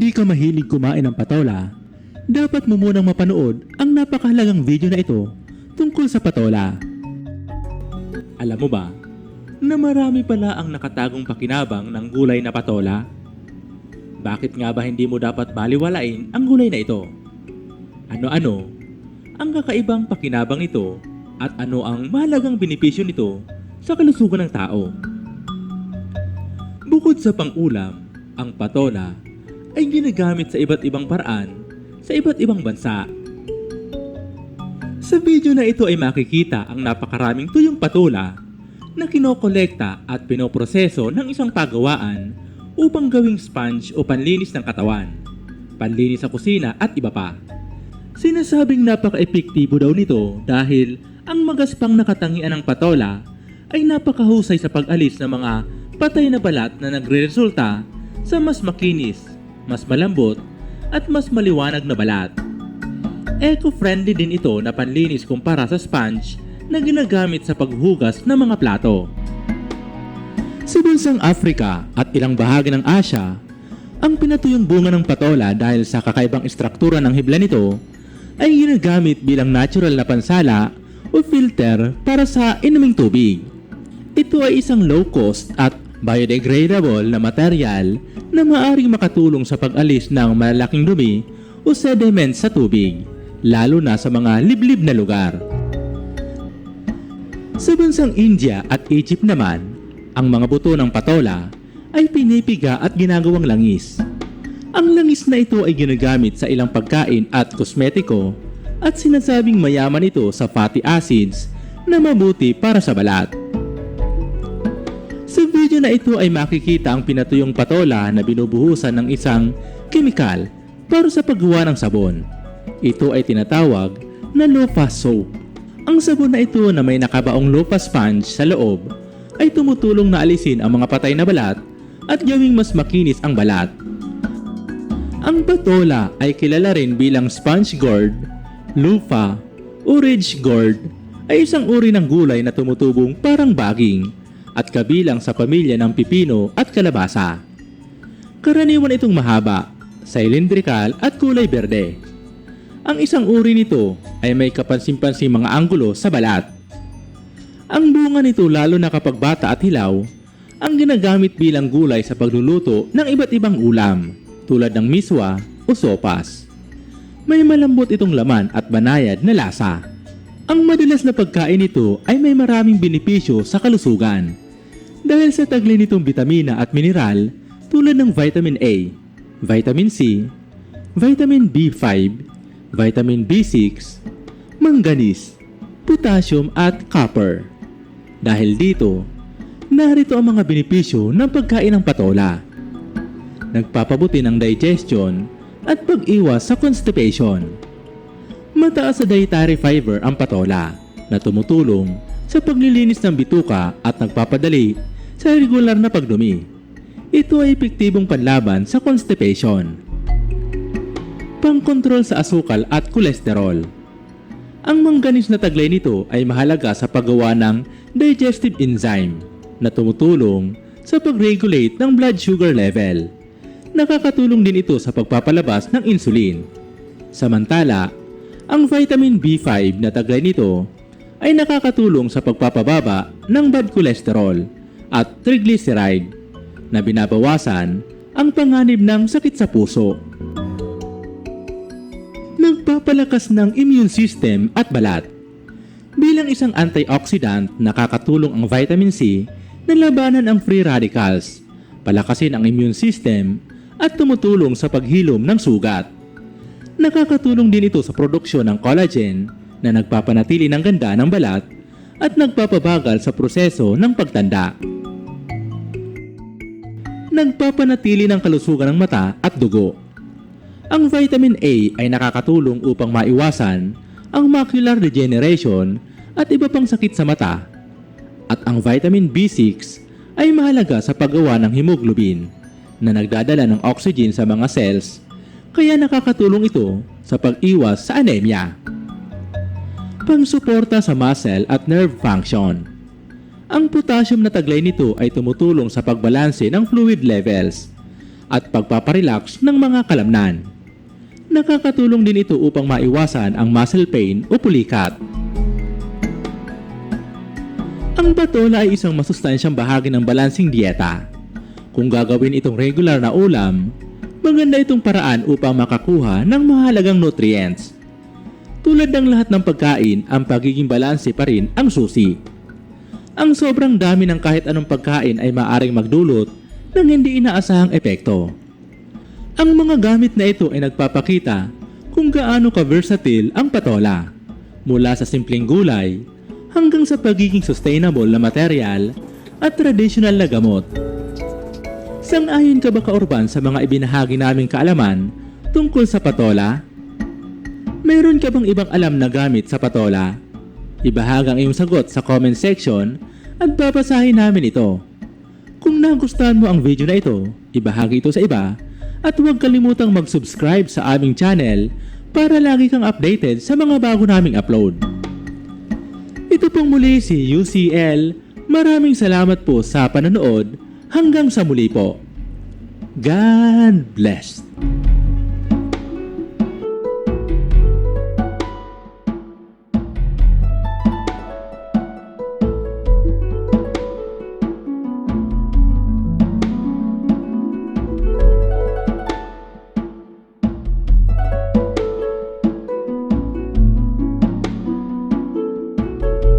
hindi ka mahilig kumain ng patola, dapat mo munang mapanood ang napakahalagang video na ito tungkol sa patola. Alam mo ba na marami pala ang nakatagong pakinabang ng gulay na patola? Bakit nga ba hindi mo dapat baliwalain ang gulay na ito? Ano-ano ang kakaibang pakinabang nito at ano ang mahalagang benepisyo nito sa kalusugan ng tao? Bukod sa pangulam, ang patola ay ginagamit sa iba't ibang paraan sa iba't ibang bansa. Sa video na ito ay makikita ang napakaraming tuyong patola na kinokolekta at pinoproseso ng isang pagawaan upang gawing sponge o panlinis ng katawan, panlinis sa kusina at iba pa. Sinasabing napaka-epektibo daw nito dahil ang magaspang nakatangian ng patola ay napakahusay sa pag-alis ng mga patay na balat na nagre-resulta sa mas makinis, mas malambot at mas maliwanag na balat. Eco-friendly din ito na panlinis kumpara sa sponge na ginagamit sa paghugas ng mga plato. Sa bansang Africa at ilang bahagi ng Asya, ang pinatuyong bunga ng patola dahil sa kakaibang istruktura ng hibla nito ay ginagamit bilang natural na pansala o filter para sa inuming tubig. Ito ay isang low-cost at biodegradable na material na maaring makatulong sa pag-alis ng malalaking dumi o sediment sa tubig, lalo na sa mga liblib na lugar. Sa bansang India at Egypt naman, ang mga buto ng patola ay pinipiga at ginagawang langis. Ang langis na ito ay ginagamit sa ilang pagkain at kosmetiko at sinasabing mayaman ito sa fatty acids na mabuti para sa balat. Na ito ay makikita ang pinatuyong patola na binubuhusan ng isang kemikal para sa paggawa ng sabon. Ito ay tinatawag na loofah soap. Ang sabon na ito na may nakabaong loofah sponge sa loob ay tumutulong na alisin ang mga patay na balat at gawing mas makinis ang balat. Ang patola ay kilala rin bilang sponge gourd, loofah, o ridge gourd ay isang uri ng gulay na tumutubong parang baging at kabilang sa pamilya ng pipino at kalabasa. Karaniwan itong mahaba, cylindrical at kulay berde. Ang isang uri nito ay may kapansin-pansing mga anggulo sa balat. Ang bunga nito lalo na kapag bata at hilaw, ang ginagamit bilang gulay sa pagluluto ng iba't ibang ulam tulad ng miswa o sopas. May malambot itong laman at banayad na lasa. Ang madalas na pagkain nito ay may maraming benepisyo sa kalusugan dahil sa taglay nitong bitamina at mineral tulad ng vitamin A, vitamin C, vitamin B5, vitamin B6, manganese, potassium at copper. Dahil dito, narito ang mga benepisyo ng pagkain ng patola. Nagpapabuti ng digestion at pag-iwas sa constipation. Mataas sa dietary fiber ang patola na tumutulong sa paglilinis ng bituka at nagpapadali sa regular na pagdumi. Ito ay epektibong panlaban sa constipation. Pangkontrol sa asukal at kolesterol. Ang mangganis na taglay nito ay mahalaga sa paggawa ng digestive enzyme na tumutulong sa pag-regulate ng blood sugar level. Nakakatulong din ito sa pagpapalabas ng insulin. Samantala, ang vitamin B5 na taglay nito ay nakakatulong sa pagpapababa ng bad cholesterol at triglyceride na binabawasan ang panganib ng sakit sa puso. Nagpapalakas ng immune system at balat. Bilang isang antioxidant, nakakatulong ang vitamin C na labanan ang free radicals, palakasin ang immune system at tumutulong sa paghilom ng sugat. Nakakatulong din ito sa produksyon ng collagen na nagpapanatili ng ganda ng balat at nagpapabagal sa proseso ng pagtanda. Nagpapanatili ng kalusugan ng mata at dugo. Ang vitamin A ay nakakatulong upang maiwasan ang macular degeneration at iba pang sakit sa mata. At ang vitamin B6 ay mahalaga sa paggawa ng hemoglobin na nagdadala ng oxygen sa mga cells kaya nakakatulong ito sa pag-iwas sa anemia. Pangsuporta sa muscle at nerve function. Ang potassium na taglay nito ay tumutulong sa pagbalanse ng fluid levels at pagpaparelax ng mga kalamnan. Nakakatulong din ito upang maiwasan ang muscle pain o pulikat. Ang batola ay isang masustansyang bahagi ng balancing dieta. Kung gagawin itong regular na ulam, maganda itong paraan upang makakuha ng mahalagang nutrients. Tulad ng lahat ng pagkain, ang pagiging balanse pa rin ang susi. Ang sobrang dami ng kahit anong pagkain ay maaring magdulot ng hindi inaasahang epekto. Ang mga gamit na ito ay nagpapakita kung gaano ka-versatile ang patola. Mula sa simpleng gulay hanggang sa pagiging sustainable na material at traditional na gamot. Sang-ayon ka ba kaurban sa mga ibinahagi naming kaalaman tungkol sa patola? Mayroon ka bang ibang alam na gamit sa patola? Ibahag ang iyong sagot sa comment section at babasahin namin ito. Kung nagustuhan mo ang video na ito, ibahagi ito sa iba at huwag kalimutang mag-subscribe sa aming channel para lagi kang updated sa mga bago naming upload. Ito pong muli si UCL. Maraming salamat po sa panonood. Hanggang sa muli po. God bless.